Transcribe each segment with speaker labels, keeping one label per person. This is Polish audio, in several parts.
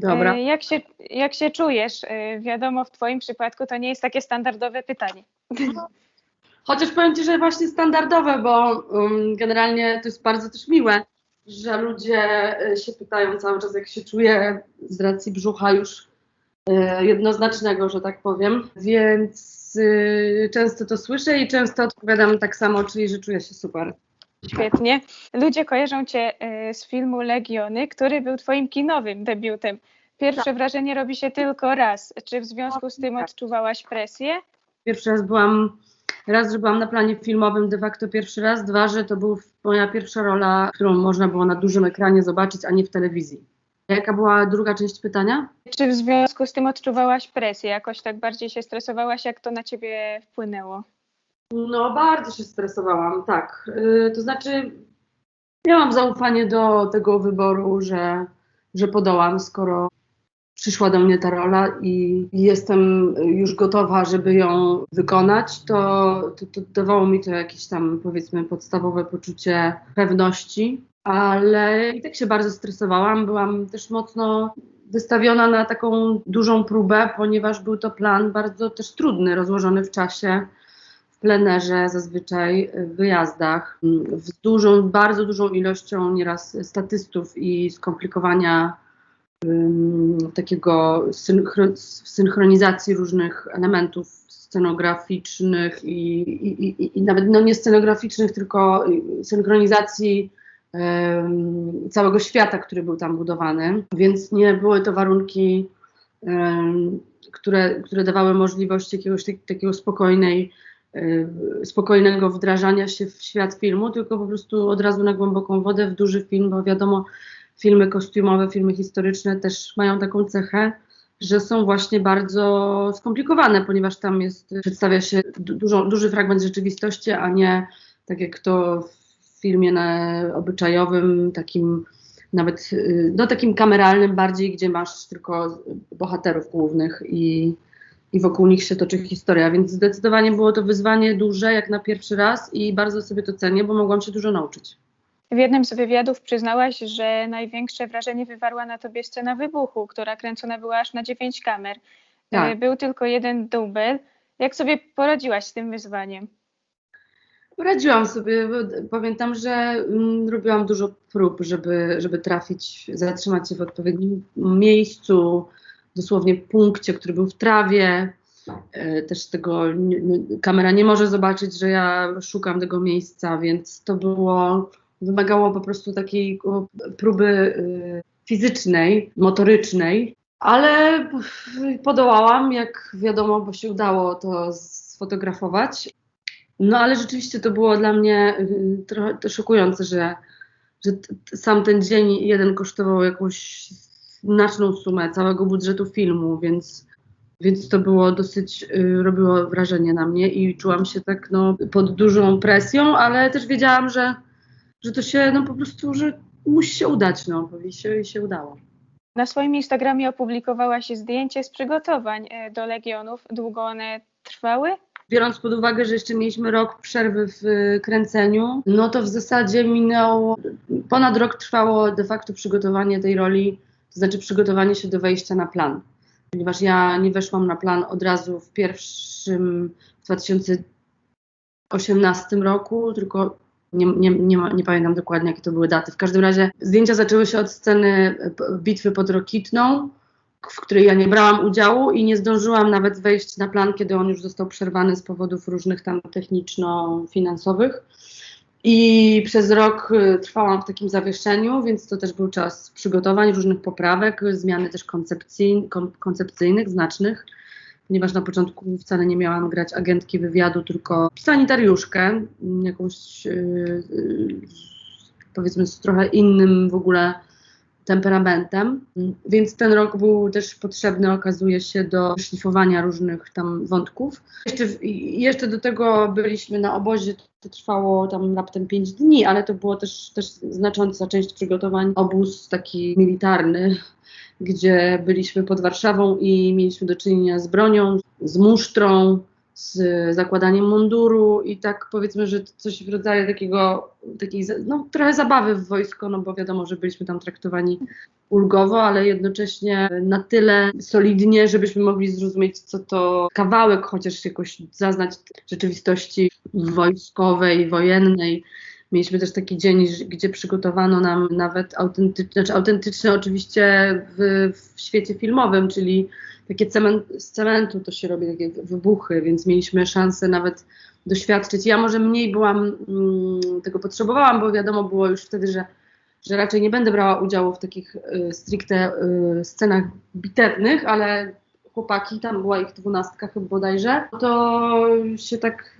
Speaker 1: Dobra.
Speaker 2: E, Jak się, jak się czujesz? E, Wiadomo, w Twoim przypadku to nie jest takie standardowe pytanie.
Speaker 1: Chociaż powiem Ci, że właśnie standardowe, bo um, generalnie to jest bardzo też miłe, że ludzie e, się pytają cały czas, jak się czuję z racji brzucha już e, jednoznacznego, że tak powiem. Więc często to słyszę i często odpowiadam tak samo, czyli że czuję się super.
Speaker 2: Świetnie. Ludzie kojarzą Cię e, z filmu Legiony, który był Twoim kinowym debiutem. Pierwsze wrażenie robi się tylko raz. Czy w związku z tym odczuwałaś presję?
Speaker 1: Pierwszy raz byłam, raz, że byłam na planie filmowym de facto pierwszy raz, dwa, że to była moja pierwsza rola, którą można było na dużym ekranie zobaczyć, a nie w telewizji. Jaka była druga część pytania?
Speaker 2: Czy w związku z tym odczuwałaś presję? Jakoś tak bardziej się stresowałaś? Jak to na Ciebie wpłynęło?
Speaker 1: No, bardzo się stresowałam, tak. Yy, to znaczy, miałam zaufanie do tego wyboru, że, że podołam, skoro przyszła do mnie ta rola i jestem już gotowa, żeby ją wykonać, to, to, to dawało mi to jakieś tam, powiedzmy, podstawowe poczucie pewności, ale i tak się bardzo stresowałam. Byłam też mocno wystawiona na taką dużą próbę, ponieważ był to plan bardzo też trudny, rozłożony w czasie plenerze, zazwyczaj w wyjazdach, z dużą, bardzo dużą ilością nieraz statystów i skomplikowania ym, takiego synchro, synchronizacji różnych elementów scenograficznych i, i, i, i nawet no nie scenograficznych, tylko synchronizacji ym, całego świata, który był tam budowany, więc nie były to warunki, ym, które, które dawały możliwość jakiegoś tak, takiego spokojnej spokojnego wdrażania się w świat filmu, tylko po prostu od razu na głęboką wodę w duży film, bo wiadomo, filmy kostiumowe, filmy historyczne też mają taką cechę, że są właśnie bardzo skomplikowane, ponieważ tam jest, przedstawia się du- dużo, duży fragment rzeczywistości, a nie tak jak to w filmie na, obyczajowym, takim nawet, y, no takim kameralnym bardziej, gdzie masz tylko bohaterów głównych i, i wokół nich się toczy historia, więc zdecydowanie było to wyzwanie duże jak na pierwszy raz i bardzo sobie to cenię, bo mogłam się dużo nauczyć.
Speaker 2: W jednym z wywiadów przyznałaś, że największe wrażenie wywarła na tobie scena wybuchu, która kręcona była aż na dziewięć kamer.
Speaker 1: Tak.
Speaker 2: E, Był tylko jeden dubel. Jak sobie poradziłaś z tym wyzwaniem?
Speaker 1: Radziłam sobie. Pamiętam, że mm, robiłam dużo prób, żeby, żeby trafić, zatrzymać się w odpowiednim miejscu, dosłownie punkcie, który był w trawie. E, Też tego kamera nie może zobaczyć, że ja szukam tego miejsca, więc to było, wymagało po prostu takiej próby y, fizycznej, motorycznej, ale podołałam, jak wiadomo, bo się udało to sfotografować. No ale rzeczywiście to było dla mnie y, trochę szokujące, że, że sam ten dzień jeden kosztował jakąś znaczną sumę całego budżetu filmu, więc, więc to było dosyć, y, robiło wrażenie na mnie i czułam się tak no, pod dużą presją, ale też wiedziałam, że, że to się no po prostu, że musi się udać, no i się, i się udało.
Speaker 2: Na swoim Instagramie opublikowałaś zdjęcie z przygotowań e, do Legionów. Długo one trwały?
Speaker 1: biorąc pod uwagę, że jeszcze mieliśmy rok przerwy w y, kręceniu, no to w zasadzie minął, ponad rok trwało de facto przygotowanie tej roli, to znaczy przygotowanie się do wejścia na plan. Ponieważ ja nie weszłam na plan od razu w pierwszym, w 2018 roku, tylko nie, nie, nie, nie pamiętam dokładnie, jakie to były daty. W każdym razie zdjęcia zaczęły się od sceny e, bitwy pod Rokitną, w której ja nie brałam udziału i nie zdążyłam nawet wejść na plan, kiedy on już został przerwany z powodów różnych tam techniczno-finansowych. I przez rok y, trwałam w takim zawieszeniu, więc to też był czas przygotowań, różnych poprawek, zmiany też koncepcji, kon, koncepcyjnych, znacznych, ponieważ na początku wcale nie miałam grać agentki wywiadu, tylko sanitariuszkę, jakąś y, y, powiedzmy z trochę innym w ogóle temperamentem, więc ten rok był też potrzebny, okazuje się, do szlifowania różnych tam wątków. Jeszcze, jeszcze do tego byliśmy na obozie, to trwało tam raptem 5 dni, ale to było też, też znacząca część przygotowań. Obóz taki militarny, gdzie byliśmy pod Warszawą i mieliśmy do czynienia z bronią, z musztrą, z zakładaniem munduru i tak powiedzmy, że coś w rodzaju takiego, takiej no, trochę zabawy w wojsko, no bo wiadomo, że byliśmy tam traktowani ulgowo, ale jednocześnie na tyle solidnie, żebyśmy mogli zrozumieć, co to kawałek, chociaż jakoś zaznać rzeczywistości wojskowej, wojennej. Mieliśmy też taki dzień, gdzie przygotowano nam nawet autentyczne, znaczy autentyczne oczywiście w, w świecie filmowym, czyli takie cement, z cementu to się robi, takie wybuchy, więc mieliśmy szansę nawet doświadczyć. Ja może mniej byłam, mm, tego potrzebowałam, bo wiadomo było już wtedy, że, że raczej nie będę brała udziału w takich y, stricte y, scenach bitewnych, ale chłopaki, tam była ich dwunastka chyba bodajże, to się tak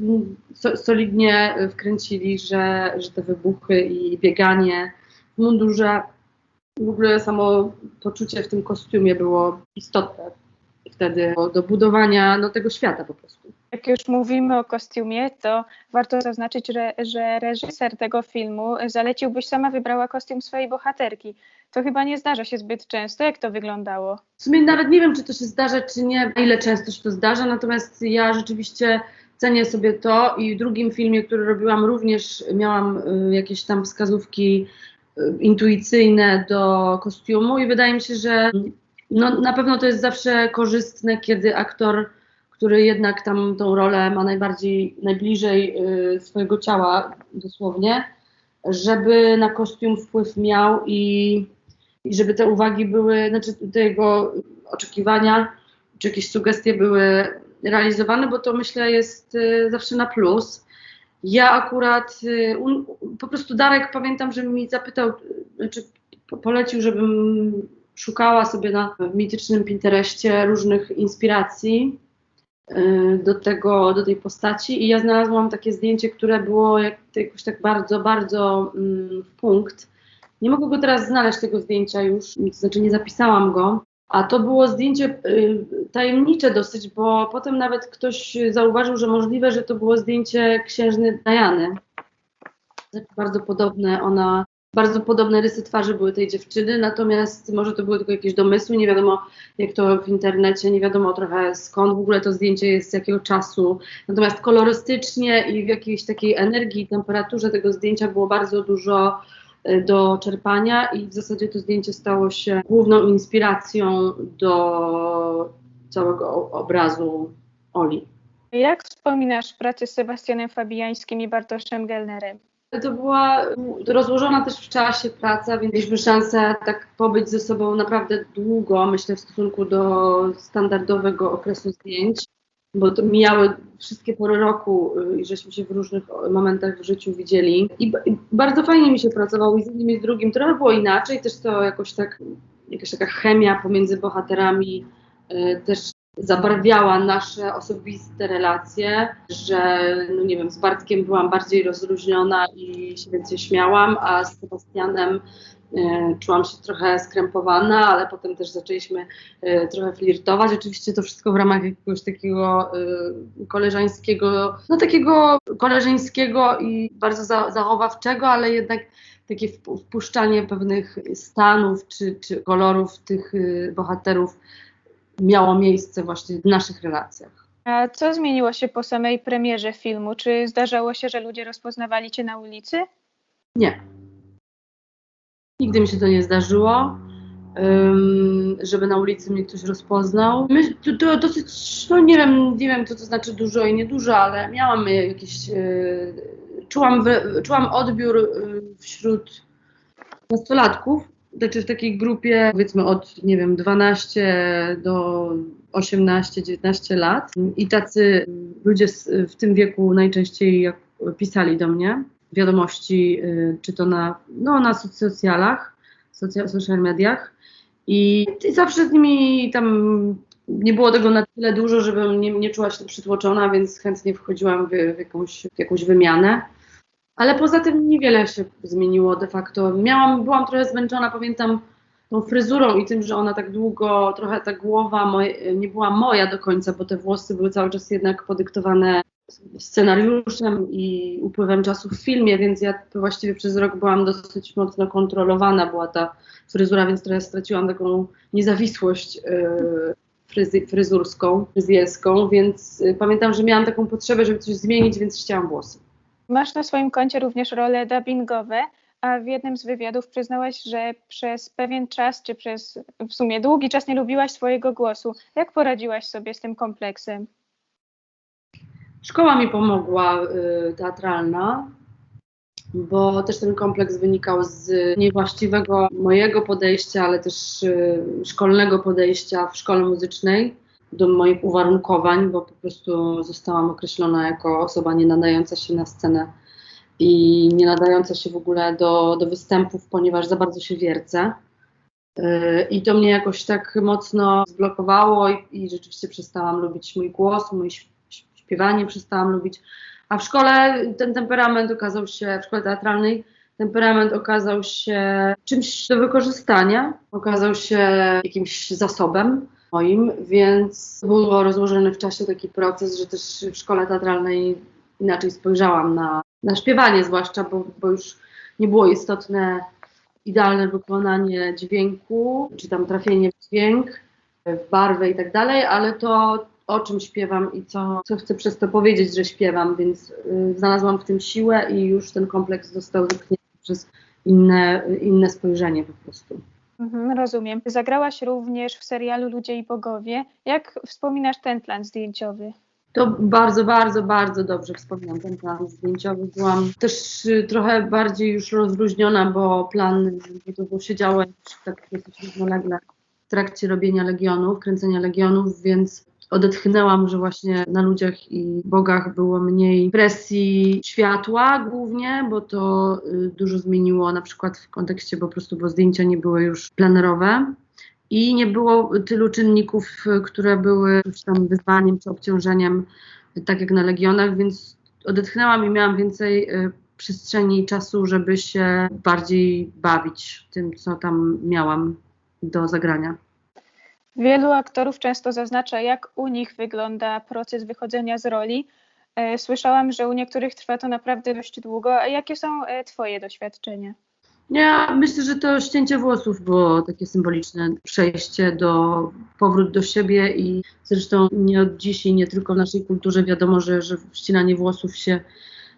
Speaker 1: so, solidnie wkręcili, że, że te wybuchy i bieganie w mundurze, w ogóle samo poczucie w tym kostiumie było istotne wtedy do budowania no, tego świata po prostu.
Speaker 2: Jak już mówimy o kostiumie, to warto zaznaczyć, że, że reżyser tego filmu zaleciłbyś sama wybrała kostium swojej bohaterki. To chyba nie zdarza się zbyt często. Jak to wyglądało?
Speaker 1: W sumie nawet nie wiem, czy to się zdarza, czy nie, ile często się to zdarza, natomiast ja rzeczywiście cenię sobie to i w drugim filmie, który robiłam, również miałam y, jakieś tam wskazówki y, intuicyjne do kostiumu i wydaje mi się, że no, na pewno to jest zawsze korzystne, kiedy aktor, który jednak tam tą rolę ma najbardziej, najbliżej y, swojego ciała dosłownie, żeby na kostium wpływ miał i, i żeby te uwagi były, znaczy te jego oczekiwania czy jakieś sugestie były realizowane, bo to myślę jest y, zawsze na plus. Ja akurat, y, un, po prostu Darek pamiętam, że mi zapytał, znaczy polecił, żebym szukała sobie na mitycznym Pinterestie różnych inspiracji do, tego, do tej postaci i ja znalazłam takie zdjęcie, które było jak, jakoś tak bardzo, bardzo mm, w punkt. Nie mogę go teraz znaleźć, tego zdjęcia już, to znaczy nie zapisałam go, a to było zdjęcie y, tajemnicze dosyć, bo potem nawet ktoś zauważył, że możliwe, że to było zdjęcie księżny Diany. Bardzo podobne, ona bardzo podobne rysy twarzy były tej dziewczyny, natomiast może to były tylko jakieś domysły, nie wiadomo jak to w internecie, nie wiadomo trochę skąd w ogóle to zdjęcie jest, z jakiego czasu. Natomiast kolorystycznie i w jakiejś takiej energii, temperaturze tego zdjęcia było bardzo dużo e, do czerpania i w zasadzie to zdjęcie stało się główną inspiracją do całego obrazu Oli.
Speaker 2: Jak wspominasz pracę z Sebastianem Fabiańskim i Bartoszem Gelnerem?
Speaker 1: To była rozłożona też w czasie praca, więc mieliśmy szansę tak pobyć ze sobą naprawdę długo, myślę, w stosunku do standardowego okresu zdjęć, bo to mijały wszystkie pory roku y, i żeśmy się w różnych momentach w życiu widzieli. I, bardzo fajnie mi się pracowało i z jednym i z drugim. Trochę było inaczej, też to jakoś tak, jakaś taka chemia pomiędzy bohaterami y, też zabarwiała nasze osobiste relacje, że no nie wiem, z Bartkiem byłam bardziej rozluźniona i się więcej śmiałam, a z Sebastianem e, czułam się trochę skrępowana, ale potem też zaczęliśmy e, trochę flirtować. Oczywiście to wszystko w ramach jakiegoś takiego e, koleżeńskiego, no takiego koleżeńskiego i bardzo za, zachowawczego, ale jednak takie wpuszczanie pewnych stanów czy, czy kolorów tych bohaterów miało miejsce właśnie w naszych relacjach.
Speaker 2: A co zmieniło się po samej premierze filmu? Czy zdarzało się, że ludzie rozpoznawali cię na ulicy?
Speaker 1: Nie. Nigdy mi się to nie zdarzyło, um, żeby na ulicy mnie ktoś rozpoznał. My, to, to, dosyć, no nie wiem, nie wiem, co to znaczy dużo i niedużo, ale miałam jakieś, yy, czułam, czułam odbiór yy, wśród nastolatków, znaczy w takiej grupie powiedzmy od, nie wiem, 12 do 18-19 lat i tacy ludzie w tym wieku najczęściej pisali do mnie wiadomości, y, czy to na, no, na socjalach, social mediach i, i zawsze z nimi tam nie było tego na tyle dużo, żebym nie, nie czuła się przytłoczona, więc chętnie wchodziłam w, w, jakąś, w jakąś wymianę. Ale poza tym niewiele się zmieniło de facto. Miałam, byłam trochę zmęczona, pamiętam tą fryzurą i tym, że ona tak długo, trochę ta głowa nie była moja do końca, bo te włosy były cały czas jednak podyktowane scenariuszem i upływem czasu w filmie, więc ja właściwie przez rok byłam dosyć mocno kontrolowana, była ta fryzura, więc trochę straciłam taką niezawisłość yy, fryzy, fryzurską, fryzjerską, więc yy, pamiętam, że miałam taką potrzebę, żeby coś zmienić, więc chciałam włosy.
Speaker 2: Masz na swoim koncie również role dubbingowe, a w jednym z wywiadów przyznałaś, że przez pewien czas, czy przez w sumie długi czas nie lubiłaś swojego głosu. Jak poradziłaś sobie z tym kompleksem?
Speaker 1: Szkoła mi pomogła y, teatralna, bo też ten kompleks wynikał z niewłaściwego mojego podejścia, ale też y, szkolnego podejścia w szkole muzycznej do moich uwarunkowań, bo po prostu zostałam określona jako osoba nie nadająca się na scenę i nie nadająca się w ogóle do, do występów, ponieważ za bardzo się wiercę. Yy, I to mnie jakoś tak mocno zblokowało i, i rzeczywiście przestałam lubić mój głos, mój śpiewanie przestałam lubić. A w szkole ten temperament okazał się, w szkole teatralnej, temperament okazał się czymś do wykorzystania, okazał się jakimś zasobem moim, więc był rozłożony w czasie taki proces, że też w szkole teatralnej inaczej spojrzałam na, na śpiewanie, zwłaszcza, bo, bo już nie było istotne idealne wykonanie dźwięku, czy tam trafienie w dźwięk, w barwę i tak dalej, ale to o czym śpiewam i co, co chcę przez to powiedzieć, że śpiewam, więc y, znalazłam w tym siłę i już ten kompleks został wypchnięty przez inne, inne spojrzenie po prostu.
Speaker 2: Mhm, rozumiem. Zagrałaś również w serialu Ludzie i Bogowie. Jak wspominasz ten plan zdjęciowy?
Speaker 1: To bardzo, bardzo, bardzo dobrze wspominam ten plan zdjęciowy. Byłam też y, trochę bardziej już rozluźniona, bo plan, się działo tak równolegle w trakcie robienia Legionów, kręcenia Legionów, więc odetchnęłam, że właśnie na ludziach i bogach było mniej presji światła głównie, bo to y, dużo zmieniło na przykład w kontekście po prostu, bo zdjęcia nie były już plenerowe i nie było tylu czynników, które były już tam wyzwaniem czy obciążeniem, tak jak na Legionach, więc odetchnęłam i miałam więcej y, przestrzeni i czasu, żeby się bardziej bawić tym, co tam miałam do zagrania.
Speaker 2: Wielu aktorów często zaznacza, jak u nich wygląda proces wychodzenia z roli. E, słyszałam, że u niektórych trwa to naprawdę dość długo. A jakie są e, Twoje doświadczenia?
Speaker 1: Ja myślę, że to ścięcie włosów było takie symboliczne przejście do powrót do siebie i zresztą nie od dziś i nie tylko w naszej kulturze wiadomo, że, że ścinanie włosów się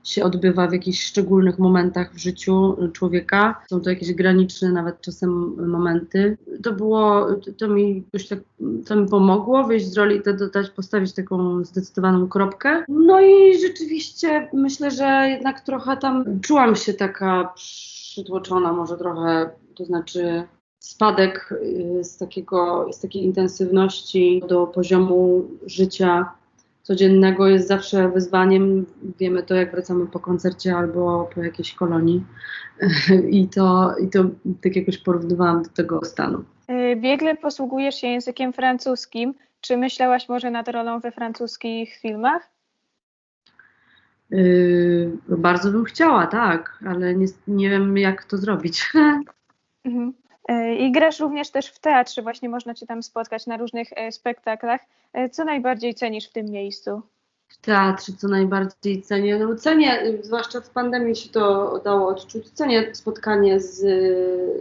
Speaker 1: się odbywa w jakichś szczególnych momentach w życiu człowieka. Są to jakieś graniczne nawet czasem momenty. To było, to mi jakoś tak, to mi pomogło wyjść z roli, to dodać, postawić taką zdecydowaną kropkę. No i rzeczywiście myślę, że jednak trochę tam czułam się taka przytłoczona, może trochę, to znaczy spadek y, z, takiego, z takiej intensywności do poziomu życia codziennego jest zawsze wyzwaniem. Wiemy to, jak wracamy po koncercie albo po jakiejś kolonii. I to, i to tak jakoś porównywałam do tego stanu.
Speaker 2: Y, biegle posługujesz się językiem francuskim. Czy myślałaś może nad rolą we francuskich filmach?
Speaker 1: Yy, bardzo bym chciała, tak, ale nie, nie wiem, jak to zrobić.
Speaker 2: Mhm. E, I grasz również też w teatrze, właśnie można Cię tam spotkać na różnych e, spektaklach. E, co najbardziej cenisz w tym miejscu?
Speaker 1: W teatrze co najbardziej cenię? No cenię, zwłaszcza w pandemii się to dało odczuć, cenię spotkanie z,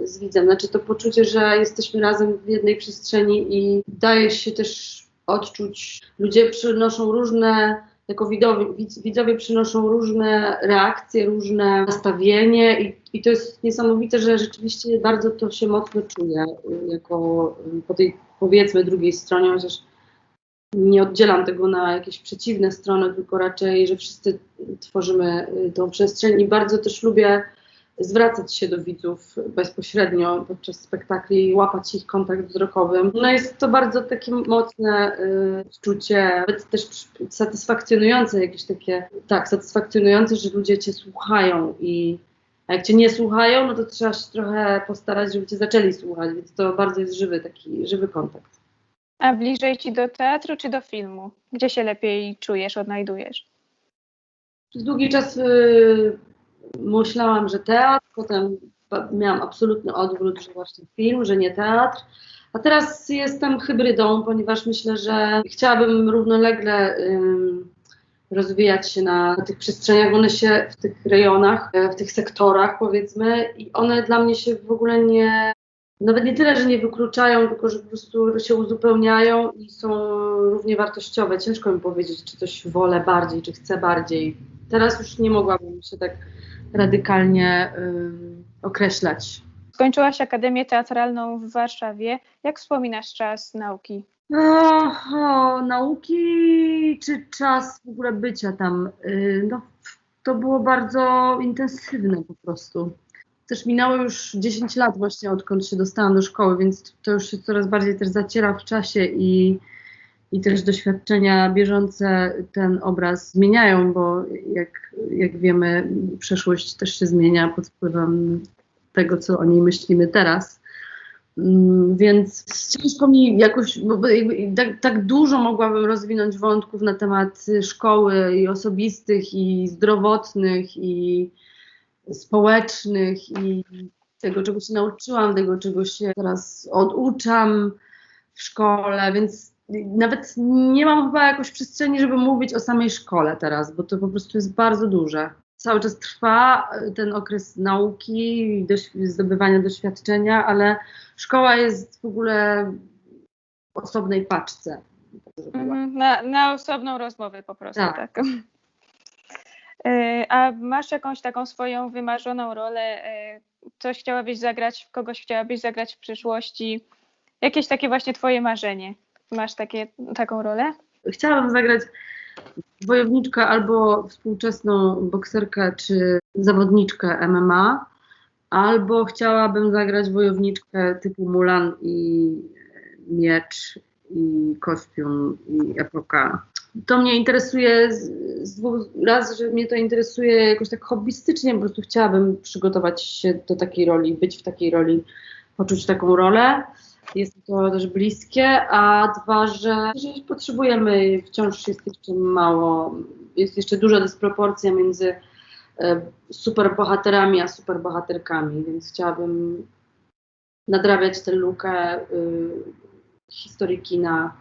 Speaker 1: z widzem, znaczy to poczucie, że jesteśmy razem w jednej przestrzeni i daje się też odczuć, ludzie przynoszą różne jako widowie, widzowie przynoszą różne reakcje, różne nastawienie i, i to jest niesamowite, że rzeczywiście bardzo to się mocno czuje jako po tej powiedzmy drugiej stronie, chociaż nie oddzielam tego na jakieś przeciwne strony, tylko raczej, że wszyscy tworzymy tą przestrzeń i bardzo też lubię zwracać się do widzów bezpośrednio podczas spektakli i łapać ich kontakt wzrokowy. No jest to bardzo takie mocne y, czucie, nawet też satysfakcjonujące, jakieś takie, tak, satysfakcjonujące, że ludzie cię słuchają i a jak cię nie słuchają, no to trzeba się trochę postarać, żeby cię zaczęli słuchać, więc to bardzo jest żywy taki, żywy kontakt.
Speaker 2: A bliżej ci do teatru czy do filmu? Gdzie się lepiej czujesz, odnajdujesz?
Speaker 1: Przez długi czas y, myślałam, że teatr, potem miałam absolutny odwrót, że właśnie film, że nie teatr. A teraz jestem hybrydą, ponieważ myślę, że chciałabym równolegle rozwijać się na, na, tych przestrzeniach, one się w tych rejonach, e, w tych sektorach powiedzmy i one dla mnie się w ogóle nie, nawet nie tyle, że nie wykluczają, tylko że po prostu się uzupełniają i są równie wartościowe. Ciężko mi powiedzieć, czy coś wolę bardziej, czy chcę bardziej. Teraz już nie mogłabym się tak radykalnie określać.
Speaker 2: Skończyłaś Akademię Teatralną w Warszawie. Jak wspominasz czas nauki?
Speaker 1: O, o, nauki czy czas w ogóle bycia tam? Y, No, to było bardzo intensywne po prostu. Też minęło już 10 lat właśnie odkąd się dostałam do szkoły, więc to już się coraz bardziej też zaciera w czasie i, i też doświadczenia bieżące ten obraz zmieniają, bo jak, jak wiemy, przeszłość też się zmienia pod wpływem tego, co o niej myślimy teraz. Mm, Więc ciężko mi jakoś, bo tak, tak dużo mogłabym rozwinąć wątków na temat szkoły i osobistych, i zdrowotnych, i społecznych, i tego, czego się nauczyłam, tego, czego się teraz oduczam w szkole, więc nawet nie mam chyba jakoś przestrzeni, żeby mówić o samej szkole teraz, bo to po prostu jest bardzo duże. Cały czas trwa y, ten okres nauki, i doś- zdobywania doświadczenia, ale szkoła jest w ogóle w osobnej paczce.
Speaker 2: Mhm, Na, na osobną rozmowę po prostu,
Speaker 1: Tak.
Speaker 2: tak. Y, A masz jakąś taką swoją wymarzoną rolę? y, Coś chciałabyś zagrać, kogoś chciałabyś zagrać w przyszłości? Jakieś takie właśnie twoje marzenie? Masz takie, taką rolę?
Speaker 1: Chciałabym zagrać wojowniczkę albo współczesną bokserkę czy zawodniczkę MMA, albo chciałabym zagrać wojowniczkę typu Mulan i miecz i kostium i epoka. To mnie interesuje z, z dwóch raz, że mnie to interesuje jakoś tak hobbystycznie, po prostu chciałabym przygotować się do takiej roli, być w takiej roli, poczuć taką rolę. Jest to też bliskie, a dwa, że, że potrzebujemy, wciąż jest jeszcze mało, jest jeszcze duża dysproporcja między e, superbohaterami a superbohaterkami, więc chciałabym nadrabiać tę lukę y, historii kina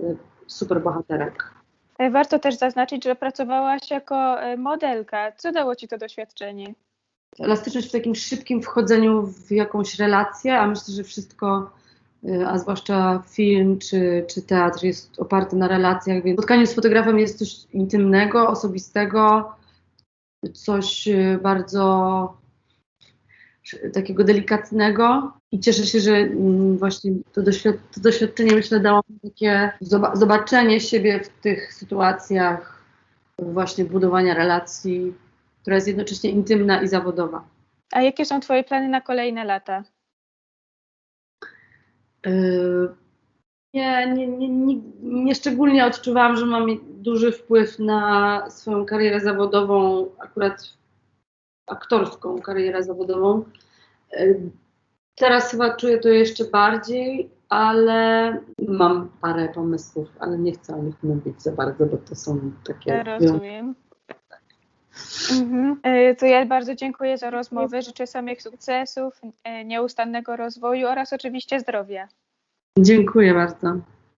Speaker 1: y, superbohaterek.
Speaker 2: Y, Warto też zaznaczyć, że pracowałaś jako y, modelka. Co dało ci to doświadczenie?
Speaker 1: elastyczność w takim szybkim wchodzeniu w jakąś relację, a myślę, że wszystko, a zwłaszcza film czy, czy teatr jest oparty na relacjach, więc spotkanie z fotografem jest coś intymnego, osobistego, coś y, bardzo takiego delikatnego i cieszę się, że mm, właśnie to, doświad- to doświadczenie myślę dało mi takie zoba- zobaczenie siebie w tych sytuacjach właśnie budowania relacji, która jest jednocześnie intymna i zawodowa.
Speaker 2: A jakie są twoje plany na kolejne lata?
Speaker 1: Yy, Nie, nie, nie, nie, nie szczególnie odczuwałam, że mam duży wpływ na swoją karierę zawodową, akurat aktorską karierę zawodową. Yy, Teraz chyba czuję to jeszcze bardziej, ale mam parę pomysłów, ale nie chcę o nich mówić za bardzo, bo to są takie.
Speaker 2: Rozumiem. Mhm. Y, To ja bardzo dziękuję za rozmowę. Życzę samych sukcesów, y, nieustannego rozwoju oraz oczywiście zdrowia.
Speaker 1: Dziękuję bardzo.